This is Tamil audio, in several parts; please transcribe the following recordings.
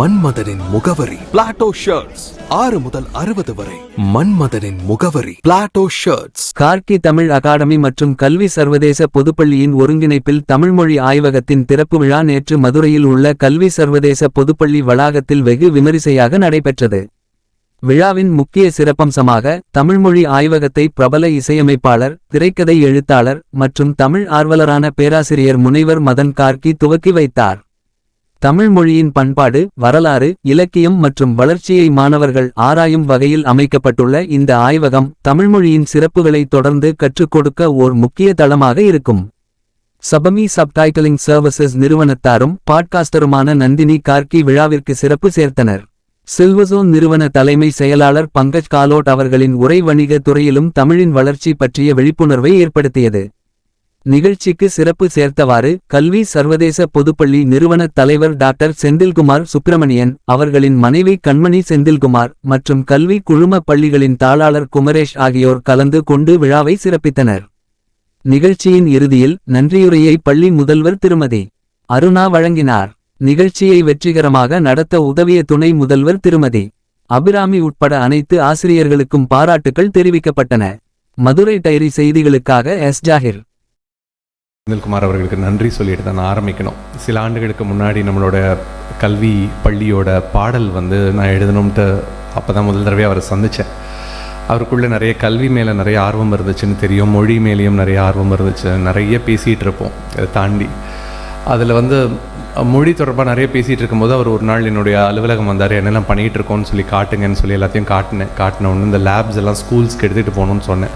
மன்மதனின் முகவரி. பிளாட்டோ ஷர்ட்ஸ் ஆறு முதல் அறுபது வரை. மன்மதனின் முகவரி. Plato shirts Gargi Tamil academy மற்றும் கல்வி சர்வதேச பொதுப்பள்ளியின் ஒருங்கிணைப்பில் தமிழ்மொழி ஆய்வகத்தின் திறப்பு விழா நேற்று மதுரையில் உள்ள கல்வி சர்வதேச பொதுப்பள்ளி வளாகத்தில் வெகு விமரிசையாக நடைபெற்றது. விழாவின் முக்கிய சிறப்பம்சமாக தமிழ்மொழி ஆய்வகத்தை பிரபல இசையமைப்பாளர் திரைக்கதை எழுத்தாளர் மற்றும் தமிழ் ஆர்வலரான பேராசிரியர் முனைவர் மதன் கார்க்கி துவக்கி வைத்தார். தமிழ் மொழியின் பண்பாடு வரலாறு இலக்கியம் மற்றும் வளர்ச்சியை மாணவர்கள் ஆராயும் வகையில் அமைக்கப்பட்டுள்ள இந்த ஆய்வகம் தமிழ்மொழியின் சிறப்புகளை தொடர்ந்து கற்றுக் கொடுக்க ஓர் முக்கிய தளமாக இருக்கும். சபமி சப்டைட்டிலிங் சர்வீசஸ் நிறுவனத்தாரும் பாட்காஸ்டருமான நந்தினி கார்கி விழாவிற்கு சிறப்பு சேர்த்தனர். சில்வசோன் நிறுவன தலைமை செயலாளர் பங்கஜ் காலோட் அவர்களின் உரை வணிக துறையிலும் தமிழின் வளர்ச்சி பற்றிய விழிப்புணர்வை ஏற்படுத்தியது. நிகழ்ச்சிக்கு சிறப்பு சேர்த்தவாறு கல்வி சர்வதேச பொதுப்பள்ளி நிறுவனத் தலைவர் டாக்டர் செந்தில்குமார் சுப்பிரமணியன் அவர்களின் மனைவி கண்மணி செந்தில்குமார் மற்றும் கல்வி குழும பள்ளிகளின் தாளாளர் குமரேஷ் ஆகியோர் கலந்து கொண்டு விழாவை சிறப்பித்தனர். நிகழ்ச்சியின் இறுதியில் நன்றியுரையை பள்ளி முதல்வர் திருமதி அருணா வழங்கினார். நிகழ்ச்சியை வெற்றிகரமாக நடத்த உதவிய துணை முதல்வர் திருமதி அபிராமி உட்பட அனைத்து ஆசிரியர்களுக்கும் பாராட்டுகள் தெரிவிக்கப்பட்டன. மதுரை டைரி செய்திகளுக்காக எஸ். ஜாகிர். செந்தில்குமார் அவர்களுக்கு நன்றி சொல்லிட்டு தான் நான் ஆரம்பிக்கணும். சில ஆண்டுகளுக்கு முன்னாடி நம்மளோட கல்வி பள்ளியோட பாடல் வந்து நான் எழுதணும்ட்டு அப்போ தான் முதல் தடவை அவரை சந்தித்தேன் அவருக்குள்ளே நிறைய கல்வி மேலே நிறைய ஆர்வம் இருந்துச்சுன்னு தெரியும். மொழி மேலேயும் நிறைய ஆர்வம் இருந்துச்சு. நிறைய பேசிகிட்டு இருப்போம். அதை தாண்டி அதில் வந்து மொழி தொடர்பாக நிறைய பேசிகிட்டு இருக்கும்போது அவர் ஒரு நாள் என்னுடைய அலுவலகம் வந்தார் என்னெல்லாம் பண்ணிகிட்டு இருக்கோன்னு சொல்லி காட்டுங்கன்னு சொல்லி எல்லாத்தையும் காட்டினேன் காட்டின ஒன்று இந்த லேப்ஸ் எல்லாம் ஸ்கூல்ஸ்க்கு எடுத்துகிட்டு போகணும்னு சொன்னேன்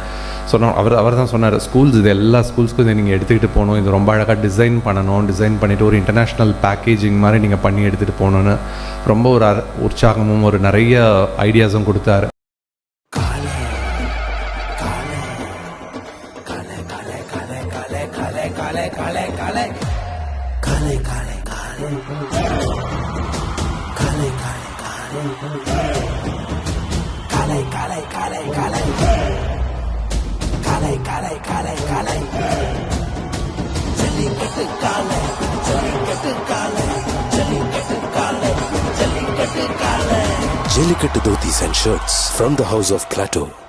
சொன்னோம் அவர் அவர் தான் சொன்னார் ஸ்கூல்ஸ் இது எல்லா ஸ்கூல்ஸ்க்கும் இதை நீங்கள் எடுத்துக்கிட்டு போகணும் இது ரொம்ப அழகாக டிசைன் பண்ணணும் டிசைன் பண்ணிவிட்டு ஒரு இன்டர்நேஷ்னல் பேக்கேஜிங் மாதிரி நீங்கள் பண்ணி எடுத்துகிட்டு போகணுன்னு ரொம்ப ஒரு உற்சாகமும் ஒரு நிறைய ஐடியாஸும் கொடுத்தாரு काले काले काले। काले काले काले। काले काले काले काले। काले काले काले काले। चली कट काले चली कट काले चली कट काले चली कट काले Dhoti and Shirts from the House of Plateau.